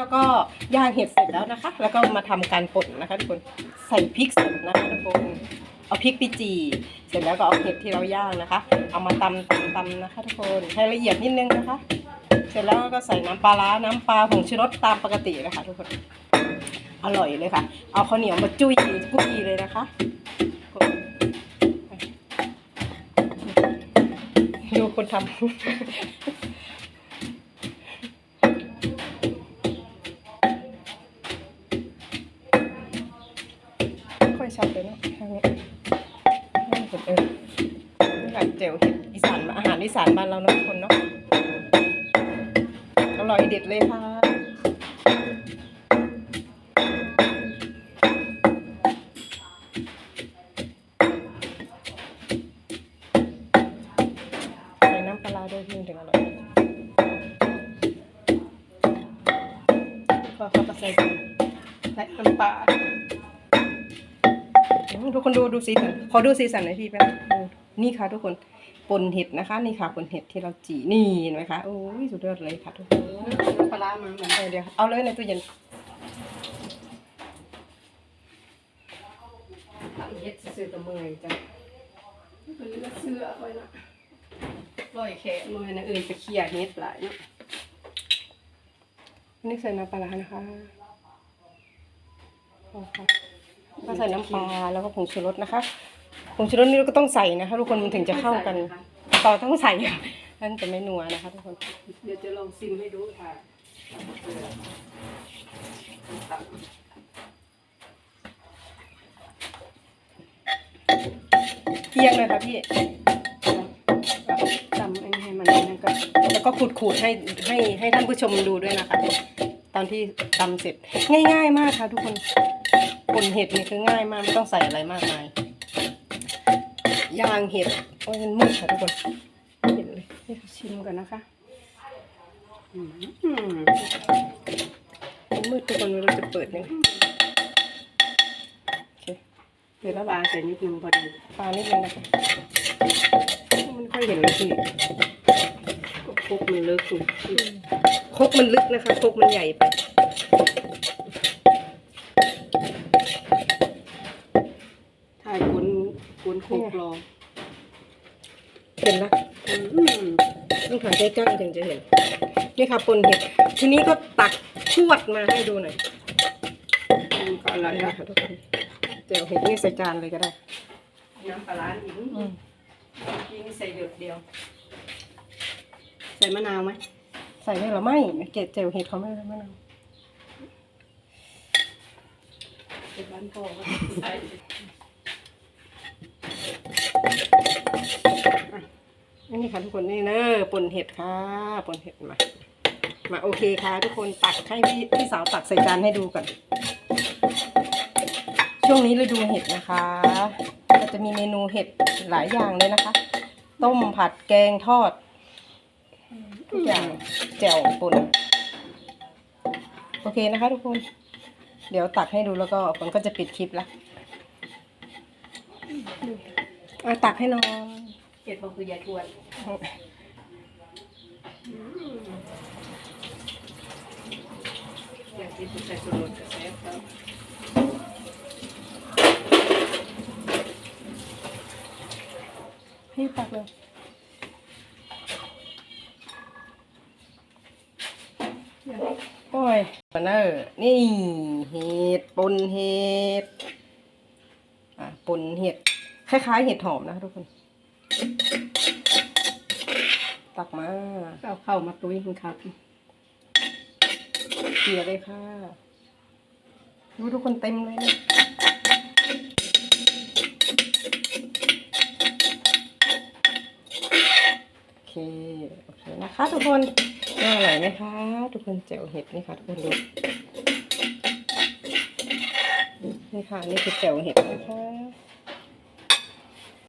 แล้วก็ย่างเห็ดเสร็จแล้วนะคะ แล้วก็มาทำการป่นนะคะทุกคนใส่พริกสดนะคะทุกคนเอาพริกไปจีเสร็จแล้วก็เอาเห็ดที่เราย่างนะคะ เอามาตำตำตำนะคะ ทุกคนให้ละเอียดนิดนึงนะคะ เสร็จแล้วก็ใส่น้ำปลาร้าน้ำปลาผงชูรสตามปกติเลยค่ะทุกคนอร่อยเลยค่ะ เอาข้าวเหนียวมาจุ้ยกุ้ยเลยนะคะดูคนทำ ชัดเลยนะทางนี้นี่เห็ดเออนี่ค่ะเจ๋วเห็ดอีสานอาหารอีสานบ้านเรานะทุกคนเนาะอร่อยเด็ดเลยค่ะใส่น้ำปลาด้วยพี่ถึงอร่อยก็เขาก็ใส่ใส่น้ำปลา ทุกคนดูดูสีสันขอดูสีสันหน่อยพี่แป๊บนึงนี่ค่ะทุกคนปนเห็ดนะคะ นี่ค่ะปนเห็ดที่เราจีนี่เห็นไหมคะโอ้ยสุดยอดเลยค่ะทุกคนน้ำปลาร้ามันเหมือนเออเดี๋ยวเอาเลยในตู้เย็นเย็ดซื้อๆกับมือจ้ะเป็นเลือดเสื้อไว้นะร่อยแค่มือนะเอ่ยไปเคี่ยเห็ดหลายเนาะอันนี่ใส่น้ำปลาร้านะคะเอาค่ะ ก็ใส่น้ำปลาแล้วก็ผงชูรสนะคะผงชูรสนี่เราก็ต้องใส่นะคะทุกคนมันถึงจะเข้ากันเราต้องใส่ค่ะนั่นจะไม่นัวนะคะทุกคน เดี๋ยวจะลองซิมให้ดูค่ะเคี่ยงเลยค่ะพี่จำไอ้นี่ให้มันนั่นก็แล้วก็ขูดๆให้ให้ให้ท่านผู้ชมดูด้วยนะคะ ตอนที่ตำเสร็จง่าย ๆ มากค่ะทุกคน ปนเห็ดนี่คือง่ายมากไม่ต้องใส่อะไรมากมายย่างเห็ดโอ้ยมันมืดค่ะทุกคนไม่เห็นเลยชิมกันนะคะอืมมันมืดทุกคนเราจะเปิดยังไงโอเคเดี๋ยวละลายใส่นิดนึงพอดีปลานิดนึงนะคะมันค่อยเห็นเลยพี่ก็คลุกมันเลิกสุดครกมันลึกนะคะครกมันใหญ่ไป คนคลุกรอเห็นนะอืมต้องถ่ายใกล้ๆถึงจะเห็น นี่ค่ะปนเห็ด ทีนี้ก็ตักชวดมาให้ดูหน่อยมันก็อร่อยนี่นะค่ะทุกคนเจียวเห็ดนี่ใส่จานเลยก็ได้ น้ำปลาร้าอีกอืมกินใส่เดือดเดียว ใส่มะนาวไหม ใส่ได้หรือไม่เกล็ดเจียวเห็ดเขาไม่ไม่เอาเด็ดบ้านพ่อก็ใส่ นี่ค่ะทุกคนนี่เนอะปนเห็ดค่ะปนเห็ดมา มาโอเคค่ะ ทุกคนตักให้พี่พี่สาวตักใส่จานให้ดูก่อน ช่วงนี้ฤดูเห็ดนะคะก็จะมีเมนูเห็ดหลายอย่างเลยนะคะ ต้มผัดแกงทอดทุกอย่างแจ่วปนโอเคนะคะ ทุกคน เดี๋ยวตักให้ดูแล้วก็ผมก็จะปิดคลิปละ อะตักให้น้องเห็ดบอกคือยายทวดอยากกินใส่สูตรแซ่บครับพี่ตักเลยโอ้ยมันเนอร์นี่เห็ดปนเห็ดอะปนเห็ด คล้ายๆ เห็ดหอมนะคะทุกคน ตักมาเอาเข้ามาตุ้ยคุณครับเกลี่ยเลยค่ะดูทุกคนเต็มเลยเนี่ยโอเค โอเคนะคะ ทุกคนน่าอร่อยไหมคะ ทุกคนแจ่วเห็ดนี่ค่ะ ทุกคนดูนี่ค่ะ นี่คือแจ่วเห็ดนะคะ